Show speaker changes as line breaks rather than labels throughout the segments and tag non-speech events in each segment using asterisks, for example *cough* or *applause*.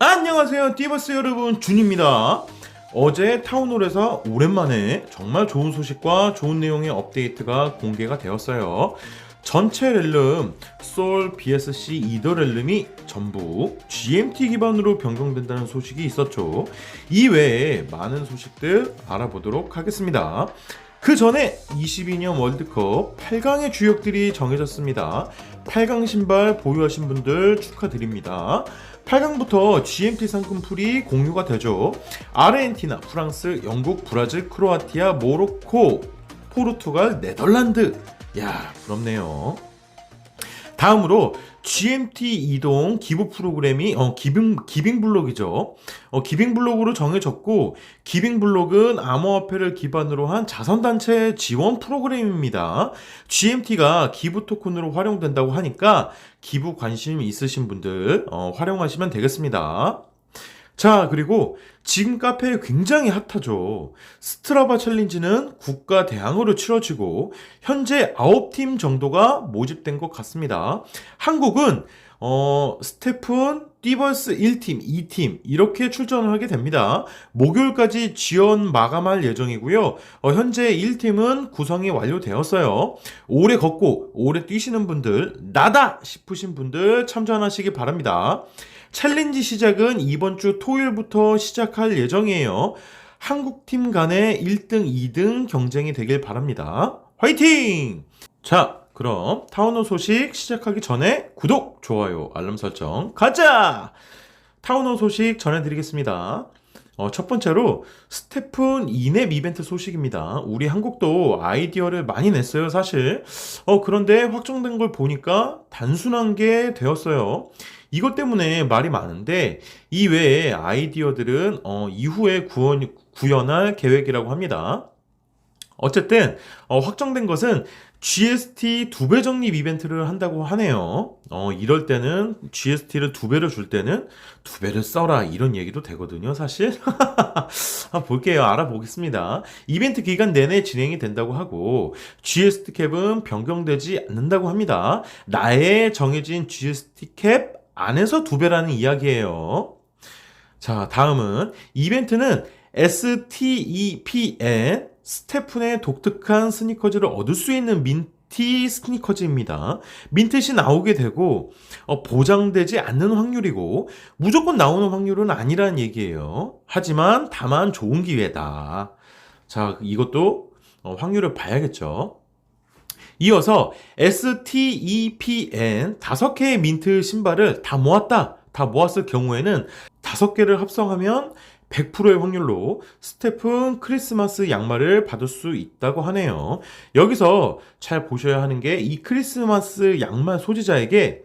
안녕하세요 띠버스 여러분. 준입니다. 어제 타운홀에서 오랜만에 정말 좋은 소식과 좋은 내용의 업데이트가 공개가 되었어요. 전체 렐름 솔 BSC 이더 렐름이 전부 GMT 기반으로 변경된다는 소식이 있었죠. 이 외에 많은 소식들 알아보도록 하겠습니다. 그 전에 22년 월드컵 8강의 주역들이 정해졌습니다. 8강 신발 보유하신 분들 축하드립니다. 8강부터 GMT 상품풀이 공유가 되죠. 아르헨티나, 프랑스, 영국, 브라질, 크로아티아, 모로코, 포르투갈, 네덜란드. 야, 부럽네요. 다음으로 GMT 이동 기부 프로그램이 어 기빙 기빙 블록이죠. 어 기빙 블록으로 정해졌고 기빙 블록은 암호화폐를 기반으로 한 자선 단체 지원 프로그램입니다. GMT가 기부 토큰으로 활용된다고 하니까 기부 관심 있으신 분들 어, 활용하시면 되겠습니다. 자, 그리고 지금 카페에 굉장히 핫하죠. 스트라바 챌린지는 국가 대항으로 치러지고 현재 9팀 정도가 모집된 것 같습니다. 한국은 어, 스테픈, 띠버스 1팀, 2팀 이렇게 출전을 하게 됩니다. 목요일까지 지원 마감할 예정이고요. 어, 현재 1팀은 구성이 완료되었어요. 오래 걷고 오래 뛰시는 분들, 나다 싶으신 분들 참전하시기 바랍니다. 챌린지 시작은 이번 주 토요일부터 시작할 예정이에요. 한국 팀 간의 1등, 2등 경쟁이 되길 바랍니다. 화이팅! 자, 그럼 타운호 소식 시작하기 전에 구독, 좋아요, 알람 설정 가자! 타운호 소식 전해드리겠습니다. 어, 첫 번째로 스테픈 이넵 이벤트 소식입니다. 우리 한국도 아이디어를 많이 냈어요, 사실. 어, 그런데 확정된 걸 보니까 단순한 게 되었어요. 이것 때문에 말이 많은데 이 외에 아이디어들은 어, 이후에 구현, 구현할 계획이라고 합니다. 어쨌든 어, 확정된 것은 GST 두 배 적립 이벤트를 한다고 하네요. 어, 이럴 때는 GST를 두 배를 줄 때는 두 배를 써라 이런 얘기도 되거든요, 사실. *laughs* 볼게요. 알아보겠습니다. 이벤트 기간 내내 진행이 된다고 하고 GST 캡은 변경되지 않는다고 합니다. 나의 정해진 GST 캡 안에서 두 배라는 이야기예요. 자, 다음은 이벤트는 STEPN 스테픈의 독특한 스니커즈를 얻을 수 있는 민티 스니커즈입니다. 민트시 나오게 되고 어, 보장되지 않는 확률이고 무조건 나오는 확률은 아니라는 얘기예요. 하지만 다만 좋은 기회다. 자, 이것도 어, 확률을 봐야겠죠. 이어서 STEPN 다섯 개의 민트 신발을 다 모았다. 다 모았을 경우에는 다섯 개를 합성하면 100%의 확률로 스테픈 크리스마스 양말을 받을 수 있다고 하네요. 여기서 잘 보셔야 하는 게 이 크리스마스 양말 소지자에게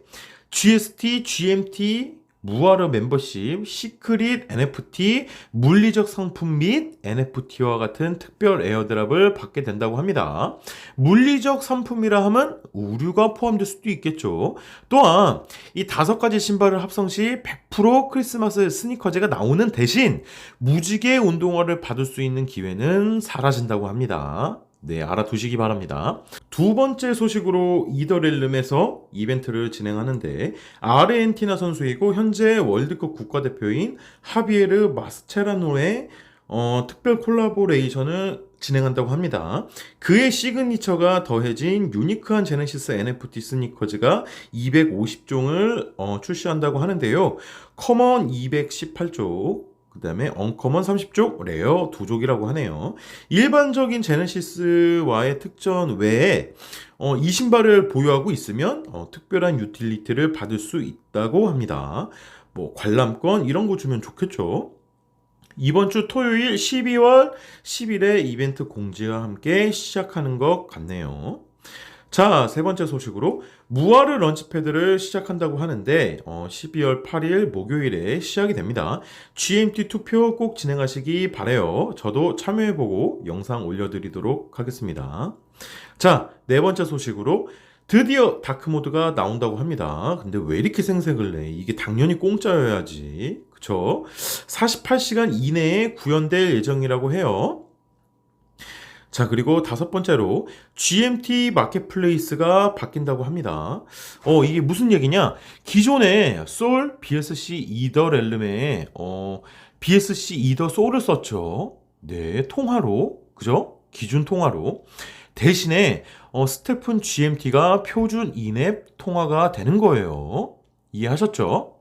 GST, GMT, 무화르 멤버십, 시크릿 NFT, 물리적 상품 및 NFT와 같은 특별 에어드랍을 받게 된다고 합니다. 물리적 상품이라 하면 우류가 포함될 수도 있겠죠. 또한 이 다섯 가지 신발을 합성 시 100% 크리스마스 스니커즈가 나오는 대신 무지개 운동화를 받을 수 있는 기회는 사라진다고 합니다. 네, 알아두시기 바랍니다. 두 번째 소식으로 이더렐름에서 이벤트를 진행하는데 아르헨티나 선수이고 현재 월드컵 국가대표인 하비에르 마스체라노의 어, 특별 콜라보레이션을 진행한다고 합니다. 그의 시그니처가 더해진 유니크한 제네시스 NFT 스니커즈가 250종을 어, 출시한다고 하는데요. 커먼 218종, 그 다음에 언커먼 30족, 레어 2족이라고 하네요. 일반적인 제네시스와의 특전 외에 어, 이 신발을 보유하고 있으면 어, 특별한 유틸리티를 받을 수 있다고 합니다. 뭐 관람권 이런 거 주면 좋겠죠. 이번 주 토요일 12월 10일에 이벤트 공지와 함께 시작하는 것 같네요. 자, 세 번째 소식으로 무화르 런치패드를 시작한다고 하는데 어, 12월 8일 목요일에 시작이 됩니다. GMT 투표 꼭 진행하시기 바래요. 저도 참여해보고 영상 올려드리도록 하겠습니다. 자, 네 번째 소식으로 드디어 다크모드가 나온다고 합니다. 근데 왜 이렇게 생색을 내? 이게 당연히 공짜여야지. 그쵸? 48시간 이내에 구현될 예정이라고 해요. 자, 그리고 다섯 번째로 GMT 마켓플레이스가 바뀐다고 합니다. 어, 이게 무슨 얘기냐? 기존에 솔 BSC 이더 렐름에 어, BSC 이더 솔을 썼죠. 네, 통화로. 그죠? 기준 통화로. 대신에 어, 스테픈 GMT가 표준 이앱 통화가 되는 거예요. 이해하셨죠?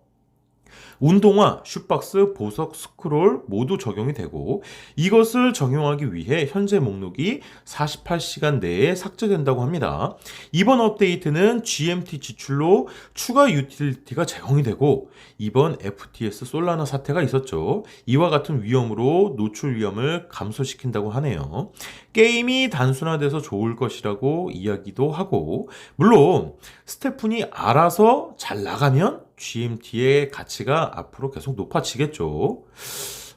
운동화, 슈박스, 보석, 스크롤 모두 적용이 되고 이것을 적용하기 위해 현재 목록이 48시간 내에 삭제된다고 합니다. 이번 업데이트는 GMT 지출로 추가 유틸리티가 제공이 되고 이번 FTS 솔라나 사태가 있었죠. 이와 같은 위험으로 노출 위험을 감소시킨다고 하네요. 게임이 단순화돼서 좋을 것이라고 이야기도 하고 물론 스테픈이 알아서 잘 나가면 GMT의 가치가 앞으로 계속 높아지겠죠.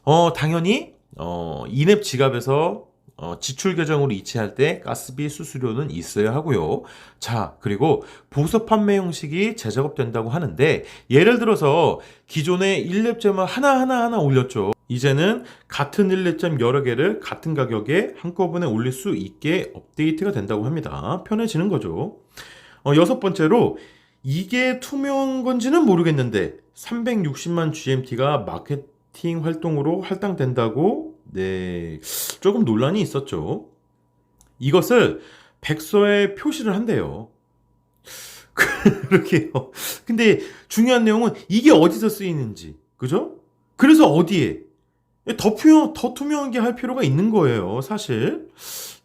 어, 당연히 어, 이앱 지갑에서 어, 지출 계정으로 이체할 때 가스비 수수료는 있어야 하고요. 자, 그리고 보석 판매 형식이 재작업된다고 하는데 예를 들어서 기존에 1렙잼을 하나하나 하나 올렸죠. 이제는 같은 1렙잼 여러 개를 같은 가격에 한꺼번에 올릴 수 있게 업데이트가 된다고 합니다. 편해지는 거죠. 어, 여섯 번째로 이게 투명한 건지는 모르겠는데 360만 GMT가 마케팅 활동으로 할당된다고 네 조금 논란이 있었죠. 이것을 백서에 표시를 한대요. *laughs* 그렇게요. 근데 중요한 내용은 이게 어디서 쓰이는지, 그죠? 그래서 어디에? 더 투명, 더 투명하게 할 필요가 있는 거예요, 사실.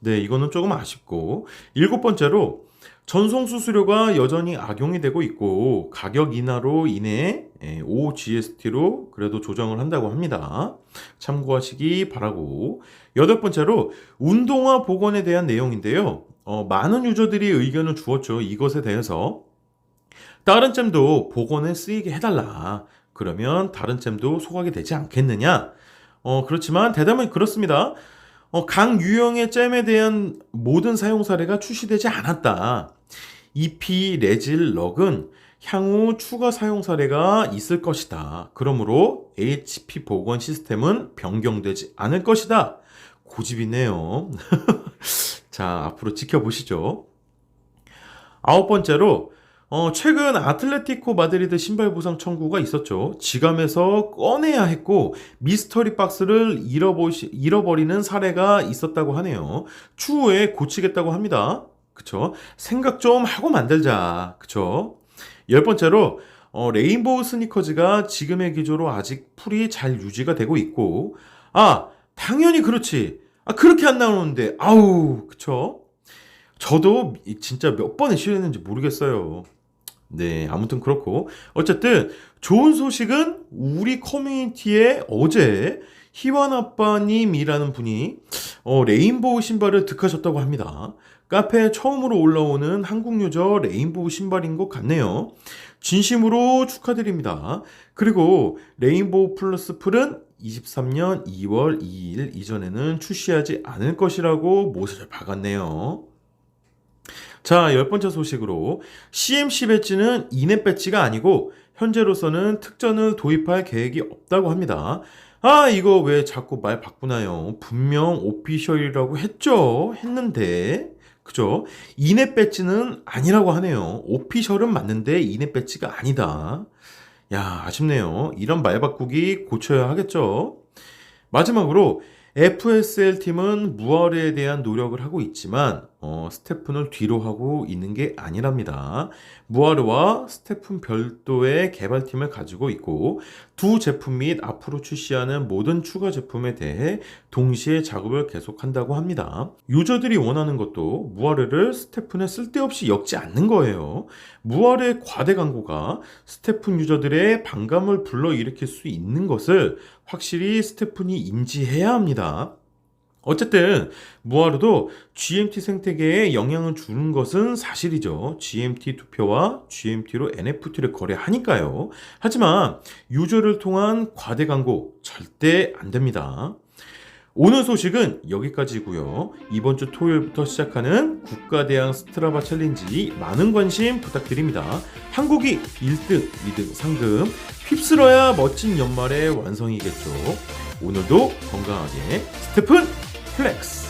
네, 이거는 조금 아쉽고. 일곱 번째로, 전송 수수료가 여전히 악용이 되고 있고 가격 인하로 인해 예, OGST로 그래도 조정을 한다고 합니다. 참고하시기 바라고. 여덟 번째로 운동화 복원에 대한 내용인데요. 어, 많은 유저들이 의견을 주었죠. 이것에 대해서 다른 잼도 복원에 쓰이게 해달라. 그러면 다른 잼도 소각이 되지 않겠느냐? 어, 그렇지만 대답은 그렇습니다. 어, 각 유형의 잼에 대한 모든 사용 사례가 출시되지 않았다. EP 레질 럭은 향후 추가 사용 사례가 있을 것이다. 그러므로 HP 복원 시스템은 변경되지 않을 것이다. 고집이네요. *laughs* 자, 앞으로 지켜보시죠. 아홉 번째로, 어, 최근 아틀레티코 마드리드 신발 보상 청구가 있었죠. 지감에서 꺼내야 했고, 미스터리 박스를 잃어보시, 잃어버리는 사례가 있었다고 하네요. 추후에 고치겠다고 합니다. 그쵸? 생각 좀 하고 만들자. 그쵸? 열 번째로, 어, 레인보우 스니커즈가 지금의 기조로 아직 풀이 잘 유지가 되고 있고, 아, 당연히 그렇지. 아, 그렇게 안 나오는데, 아우, 그쵸? 저도 진짜 몇 번에 실했는지 모르겠어요. 네, 아무튼 그렇고. 어쨌든, 좋은 소식은 우리 커뮤니티에 어제 희완 아빠님이라는 분이 어, 레인보우 신발을 득하셨다고 합니다. 카페에 처음으로 올라오는 한국 유저 레인보우 신발인 것 같네요. 진심으로 축하드립니다. 그리고 레인보우 플러스 풀은 23년 2월 2일 이전에는 출시하지 않을 것이라고 못을 박았네요. 자, 열 번째 소식으로 CMC 배지는 이넷 배지가 아니고 현재로서는 특전을 도입할 계획이 없다고 합니다. 아, 이거 왜 자꾸 말 바꾸나요? 분명 오피셜이라고 했죠? 했는데. 그죠? 이넷 배지는 아니라고 하네요. 오피셜은 맞는데 이넷 배지가 아니다. 야, 아쉽네요. 이런 말 바꾸기 고쳐야 하겠죠? 마지막으로 FSL 팀은 무아르에 대한 노력을 하고 있지만 어, 스테픈을 뒤로 하고 있는 게 아니랍니다. 무아르와 스테픈 별도의 개발팀을 가지고 있고 두 제품 및 앞으로 출시하는 모든 추가 제품에 대해 동시에 작업을 계속한다고 합니다. 유저들이 원하는 것도 무아르를 스테픈에 쓸데없이 엮지 않는 거예요. 무아르의 과대 광고가 스테픈 유저들의 반감을 불러일으킬 수 있는 것을 확실히 스테픈이 인지해야 합니다. 어쨌든 무하르도 GMT 생태계에 영향을 주는 것은 사실이죠. GMT 투표와 GMT로 NFT를 거래하니까요. 하지만 유저를 통한 과대 광고 절대 안 됩니다. 오늘 소식은 여기까지고요. 이번 주 토요일부터 시작하는 국가대항 스트라바 챌린지 많은 관심 부탁드립니다. 한국이 1등, 2등 상금 휩쓸어야 멋진 연말의 완성이겠죠. 오늘도 건강하게 스테픈 플렉스